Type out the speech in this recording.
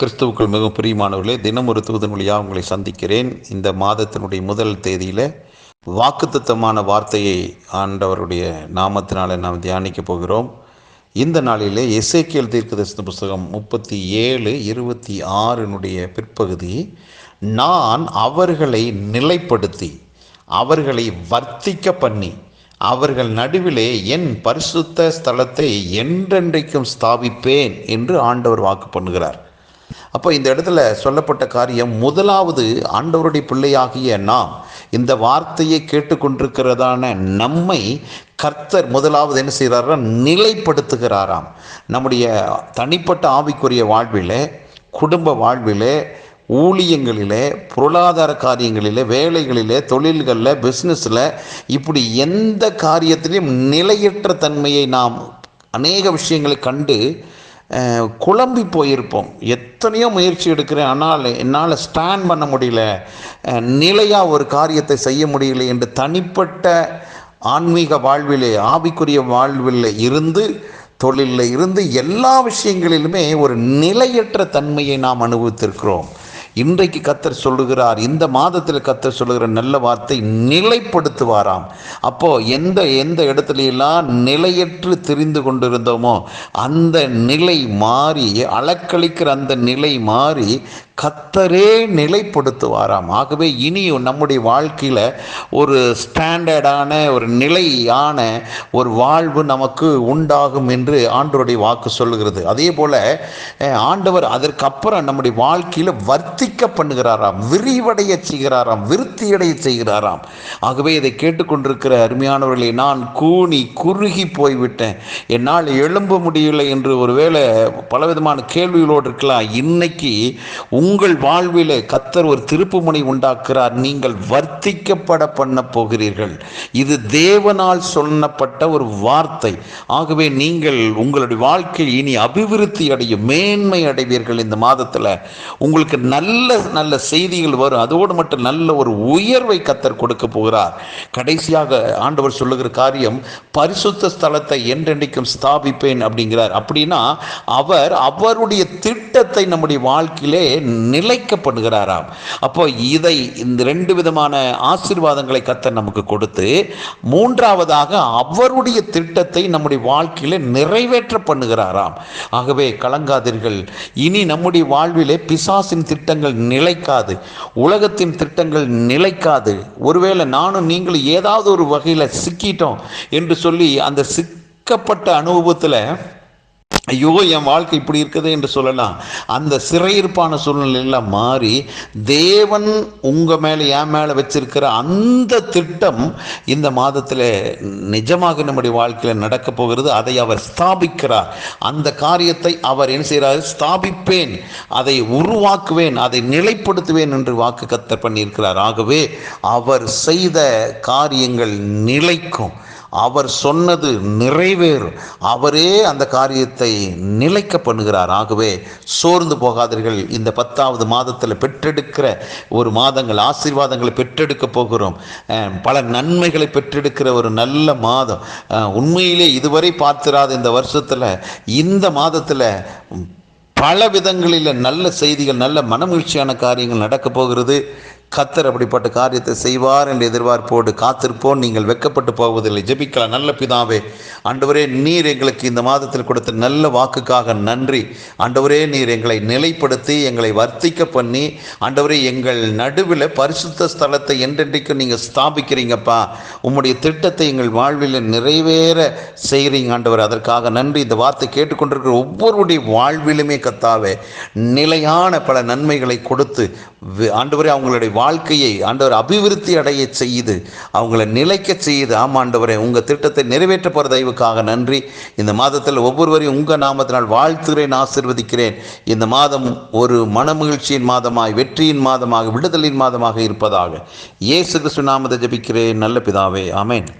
கிறிஸ்துவுக்குள் மிகவும் பிரியமானவர்களே தினம் ஒரு தூதன் வழியாக உங்களை சந்திக்கிறேன். இந்த மாதத்தினுடைய முதல் தேதியில் வாக்குத்தத்தமான வார்த்தையை ஆண்டவருடைய நாமத்தினால நாம் தியானிக்க போகிறோம். இந்த நாளிலே எசேக்கியல் தீர்க்கதரிசன புஸ்தகம் முப்பத்தி ஏழு இருபத்தி ஆறினுடைய பிற்பகுதி நான் அவர்களை நிலைப்படுத்தி அவர்களை வர்த்திக்க பண்ணி அவர்கள் நடுவிலே என் பரிசுத்த ஸ்தலத்தை என்றென்றைக்கும் ஸ்தாபிப்பேன் என்று ஆண்டவர் வாக்கு பண்ணுகிறார். அப்போ இந்த இடத்துல சொல்லப்பட்ட காரியம் முதலாவது ஆண்டவருடைய பிள்ளையாகிய நாம் இந்த வார்த்தையை கேட்டுக்கொண்டிருக்கிறதான நம்மை கர்த்தர் முதலாவது என்ன செய்கிறாரா நிலைப்படுத்துகிறாராம். நம்முடைய தனிப்பட்ட ஆவிக்குரிய வாழ்விலே குடும்ப வாழ்விலே ஊழியங்களிலே பொருளாதார காரியங்களிலே வேலைகளிலே தொழில்களில் பிஸ்னஸில் இப்படி எந்த காரியத்திலையும் நிலையற்ற தன்மையை நாம் அநேக விஷயங்களை கண்டு குழம்பி போயிருப்போம். எத்தனையோ முயற்சி எடுக்கிறேன். ஆனால் என்னால் ஸ்டாண்ட் பண்ண முடியல. நிலையாக ஒரு காரியத்தை செய்ய முடியல என்று தனிப்பட்ட ஆன்மீக வாழ்விலே ஆவிக்குரிய வாழ்வில் இருந்து தொழிலில் இருந்து எல்லா விஷயங்களிலுமே ஒரு நிலையற்ற தன்மையை நாம் அனுபவித்திருக்கிறோம். இன்றைக்கு கத்தர் சொல்லுகிறார் இந்த மாதத்தில் கத்தர் சொல்லுகிற நல்ல வார்த்தை நிலைப்படுத்துவாராம். அப்போ எந்த எந்த இடத்துலையெல்லாம் நிலையற்று தெரிந்து கொண்டிருந்தோமோ அந்த நிலை மாறி அளக்களிக்கிற அந்த நிலை மாறி கத்தரே நிலைப்படுத்துவாராம். ஆகவே இனி நம்முடைய வாழ்க்கையில் ஒரு ஸ்டாண்டர்டான ஒரு நிலையான ஒரு வாழ்வு நமக்கு உண்டாகும் என்று ஆண்டவருடைய வாக்கு சொல்லுகிறது. அதே போல் ஆண்டவர் அதற்கப்புறம் நம்முடைய வாழ்க்கையில் வர்த்திக்க பண்ணுகிறாராம் விரிவடைய செய்கிறாராம் விருத்தியடைய செய்கிறாராம். ஆகவே இதை கேட்டுக்கொண்டிருக்கிற அருமையானவர்களை நான் கூனி குறுகி போய்விட்டேன். என்னால் எழும்ப முடியலை என்று ஒருவேளை பலவிதமான கேள்விகளோடு இருக்கலாம். இன்னைக்கு உங்கள் உங்கள் வாழ்விலே கத்தர் ஒரு திருப்புமுனை உண்டாக்குறார். நீங்கள் வர்த்திக்கப்பட பண்ண போகிறீர்கள். இது தேவனால் சொல்லப்பட்ட ஒரு வார்த்தை. ஆகவே நீங்கள் உங்களுடைய வாழ்க்கையில் இனி அபிவிருத்தி அடையும் மேன்மை அடைவீர்கள் இந்த மாதத்தில். உங்களுக்கு நல்ல நல்ல செய்திகள் வரும். அதோடு மட்டும் நல்ல ஒரு உயர்வை கத்தர் கொடுக்க போகிறார். கடைசியாக ஆண்டவர் சொல்லுகிற காரியம் பரிசுத்த ஸ்தலத்தை என்றென்றைக்கும் ஸ்தாபிப்பேன் அப்படிங்கிறார். அப்படின்னா அவர் அவருடைய திட்டத்தை நம்முடைய வாழ்க்கையிலே நிலைக்கப்படுகிறாராம். அப்போ இதை இந்த ரெண்டு விதமான ஆசீர்வாதங்களை கத்த நமக்கு கொடுத்து மூன்றாவதாக அவருடைய திட்டத்தை நம்முடைய வாழ்க்கையில் நிறைவேற்ற பண்ணுகிறாராம். ஆகவே கலங்காதீர்கள். இனி நம்முடைய வாழ்விலே பிசாசின் திட்டங்கள் நிலைக்காது. உலகத்தின் திட்டங்கள் நிலைக்காது. ஒருவேளை நானும் நீங்களும் ஏதாவது ஒரு வகையில் சிக்கிட்டோம் என்று சொல்லி அந்த சிக்கப்பட்ட அனுபவத்தில் ஐயோ என் வாழ்க்கை இப்படி இருக்குது என்று சொல்லலாம். அந்த சிறையிருப்பான சூழ்நிலையெல்லாம் மாறி தேவன் உங்கள் மேலே என் மேலே வச்சிருக்கிற அந்த திட்டம் இந்த மாதத்தில் நிஜமாக நம்முடைய வாழ்க்கையில் நடக்கப் போகிறது. அதை அவர் ஸ்தாபிக்கிறார். அந்த காரியத்தை அவர் என்ன செய்கிறார்? ஸ்தாபிப்பேன். அதை உருவாக்குவேன். அதை நிலைப்படுத்துவேன் என்று வாக்கு கத்தர் பண்ணியிருக்கிறார். ஆகவே அவர் செய்த காரியங்கள் நிலைக்கும். அவர் சொன்னது நிறைவேறும். அவரே அந்த காரியத்தை நிலைக்க பண்ணுகிறார். ஆகவே சோர்ந்து போகாதீர்கள். இந்த பத்தாவது மாதத்தில் பெற்றெடுக்கிற ஒரு மாதங்கள் ஆசீர்வாதங்களை பெற்றெடுக்க போகிறோம். பல நன்மைகளை பெற்றெடுக்கிற ஒரு நல்ல மாதம். உண்மையிலே இதுவரை பார்த்திராத இந்த வருஷத்தில் இந்த மாதத்தில் பல விதங்களில் நல்ல செய்திகள் நல்ல மனமகிழ்ச்சியான காரியங்கள் நடக்கப் போகிறது. கத்தர் அப்படிப்பட்ட காரியத்தை செய்வார் என்ற எதிர்பார்ப்போடு காத்திருப்போம். நீங்கள் வெக்கப்பட்டு போவதில்லை. ஜெபிக்கலாம். நல்ல பிதாவே ஆண்டவரே நீர் எங்களுக்கு இந்த மாதத்தில் கொடுத்த நல்ல வாக்குக்காக நன்றி. ஆண்டவரே நீர் எங்களை நிலைப்படுத்தி எங்களை வர்த்திக்க பண்ணி ஆண்டவரே எங்கள் நடுவில் பரிசுத்த ஸ்தலத்தை என்றென்றைக்கும் நீங்கள் ஸ்தாபிக்கிறீங்கப்பா. உம்முடைய திட்டத்தை எங்கள் வாழ்வில் நிறைவேற செய்கிறீங்க ஆண்டவர். அதற்காக நன்றி. இந்த வார்த்தை கேட்டுக்கொண்டிருக்கிற ஒவ்வொருடைய வாழ்விலுமே கத்தாவே நிலையான பல நன்மைகளை கொடுத்து ஆண்டவரே அவங்களுடைய வாழ்க்கையை ஆண்டவர் அபிவிருத்தி அடைய செய்து அவங்கள நிலைக்க செய்து ஆம் ஆண்டவரே உங்கள் திட்டத்தை நிறைவேற்ற போகிற தயவுக்காக நன்றி. இந்த மாதத்தில் ஒவ்வொருவரையும் உங்கள் நாமத்தினால் வாழ்த்துகிறேன் ஆசிர்வதிக்கிறேன். இந்த மாதம் ஒரு மனமகிழ்ச்சியின் மாதமாய் வெற்றியின் மாதமாக விடுதலின் மாதமாக இருப்பதாக. இயேசு கிறிஸ்து நாமத்தை ஜபிக்கிறேன். நல்ல பிதாவே ஆமென்.